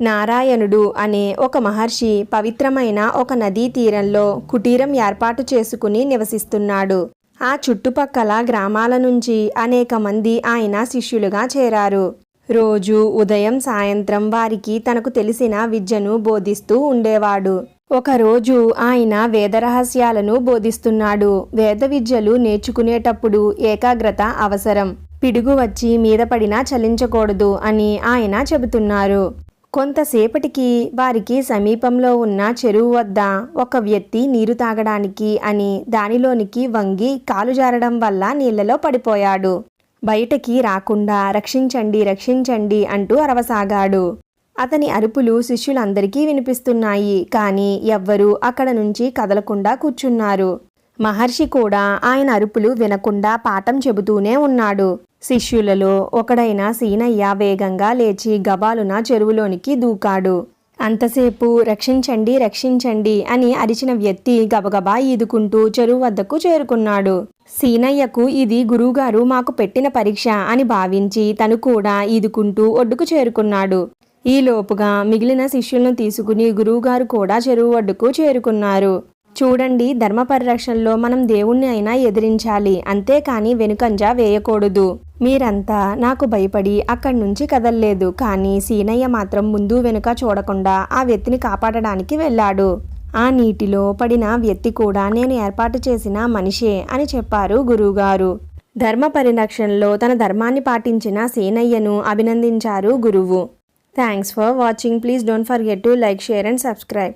నారాయణుడు అనే ఒక మహర్షి పవిత్రమైన ఒక నదీ తీరంలో కుటీరం ఏర్పాటు చేసుకుని నివసిస్తున్నాడు. ఆ చుట్టుపక్కల గ్రామాల నుంచి అనేక మంది ఆయన శిష్యులుగా చేరారు. రోజు ఉదయం సాయంత్రం వారికి తనకు తెలిసిన విద్యను బోధిస్తూ ఉండేవాడు. ఒకరోజు ఆయన వేద రహస్యాలను బోధిస్తున్నాడు. వేద విద్యలు నేర్చుకునేటప్పుడు ఏకాగ్రత అవసరం. పిడుగు వచ్చి మీద పడినా చలించకూడదు అని ఆయన చెబుతున్నారు. కొంతసేపటికి వారికి సమీపంలో ఉన్న చెరువు వద్ద ఒక వ్యక్తి నీరు తాగడానికి అని దానిలోనికి వంగి కాలు జారడం వల్ల నీళ్ళలో పడిపోయాడు. బయటకి రాకుండా రక్షించండి రక్షించండి అంటూ అరవసాగాడు. అతని అరుపులు శిష్యులందరికీ వినిపిస్తున్నాయి కానీ ఎవ్వరూ అక్కడ నుంచి కదలకుండా కూర్చున్నారు. మహర్షి కూడా ఆయన అరుపులు వినకుండా పాఠం చెబుతూనే ఉన్నాడు. శిష్యులలో ఒకడైన సీనయ్య వేగంగా లేచి గబాలున చెరువులోనికి దూకాడు. అంతసేపు రక్షించండి రక్షించండి అని అరిచిన వ్యక్తి గబగబా ఈదుకుంటూ చెరువు వద్దకు చేరుకున్నాడు. సీనయ్యకు ఇది గురువుగారు మాకు పెట్టిన పరీక్ష అని భావించి తను కూడా ఈదుకుంటూ ఒడ్డుకు చేరుకున్నాడు. ఈ లోపుగా మిగిలిన శిష్యులను తీసుకుని గురువుగారు కూడా చెరువు ఒడ్డుకు చేరుకున్నారు. చూడండి ధర్మ పరిరక్షణలో మనం దేవుణ్ణి అయినా ఎదిరించాలి. అంతేకాని వెనుకంజ వేయకూడదు. మీరంతా నాకు భయపడి అక్కడి నుంచి కదల్లేదు. కానీ సీనయ్య మాత్రం ముందు వెనుక చూడకుండా ఆ వ్యక్తిని కాపాడడానికి వెళ్ళాడు. ఆ నీటిలో పడిన వ్యక్తి కూడా నేను ఏర్పాటు చేసిన మనిషే అని చెప్పారు గురువుగారు. ధర్మ పరిరక్షణలో తన ధర్మాన్ని పాటించిన సీనయ్యను అభినందించారు గురువు. Thanks for watching. Please don't forget to like share and subscribe.